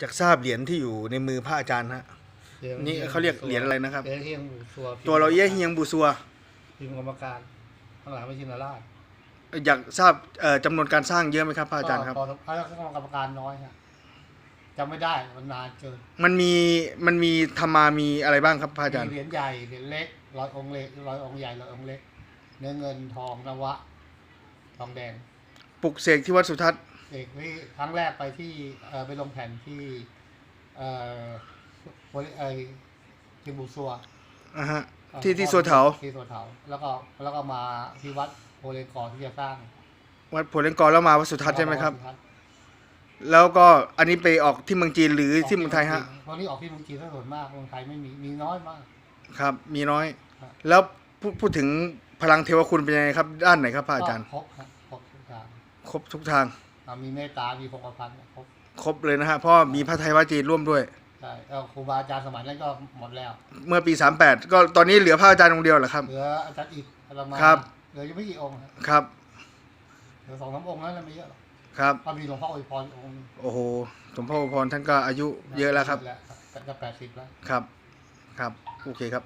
อยากทราบเหรียญที่อยู่ในมือพระอาจารย์ฮะ นี่เขาเรียกเหรียญอะไรนะครับ เหรียญเฮียงบูซัวตัวเราเอี้ยเฮียงบูซัวพิมพ์กรรมการข้างหลังไม่ชินราชอยากทราบเอ่อจำนวนการสร้างเยอะไหมครับพระอาจารย์ครับก็พอแล้วก็กรรมการน้อยฮะจำไม่ได้มันนานเกินมันมีมันมีธรรมามีอะไรบ้างครับพระอาจารย์มีเหรียญใหญ่เหรียญเล็กร้อยองค์เล็กร้อยองค์ใหญ่ร้อยองค์เล็ก เนื้อเงินทองนวะ ทองแดงปลุกเสกที่วัดสุทัศน์ เอกที่ครั้งแรกไปที่เอ่อไปลงแผ่นที่เอ่อโพลิเอ่อที่บูซัวอะฮะที่ที่สัวเถาที่สัวเถาแล้วก็แล้วก็มาที่วัดโพเลกอที่จะสร้าง วัดโพเลนกอแล้วมาวัดสุทัศน์ใช่ไหมครับ แล้วก็อันนี้ไปออกที่เมืองจีนหรือที่เมืองไทยฮะตอนนี้ออกที่เมืองจีนซะส่วนมากเมืองไทยไม่มีมีน้อยมาก ครับ มีน้อยครับแล้วพูดพูดถึงพลังเทวคุณเป็นยังไงครับ ด้านไหนครับพระอาจารย์ก็ครบครับครบทุกอย่างครบทุกทาง อ่ามีเมตตา มีพงศ์พันธ์ครบครบเลยนะฮะเพราะมีพระไทยวัดจีนร่วมด้วย ใช่แล้วครูบาอาจารย์สมัยนั้นก็หมดแล้ว เมื่อปี 38 ก็ตอนนี้เหลือพระอาจารย์องค์เดียวเหรอครับ เหลืออาจารย์อิฐเรามาครับ เหลือยังไม่กี่องค์ครับครับเหลือสองสามองค์นั้นแล้วไม่เยอะหรอกครับ ก็มีหลวงพ่ออวยพรองค์หนึ่งโอ้โหสมพ่อพรท่านก็อายุเยอะแล้วครับแต่จะแปดสิบแล้ว ครับ ครับ โอเคครับ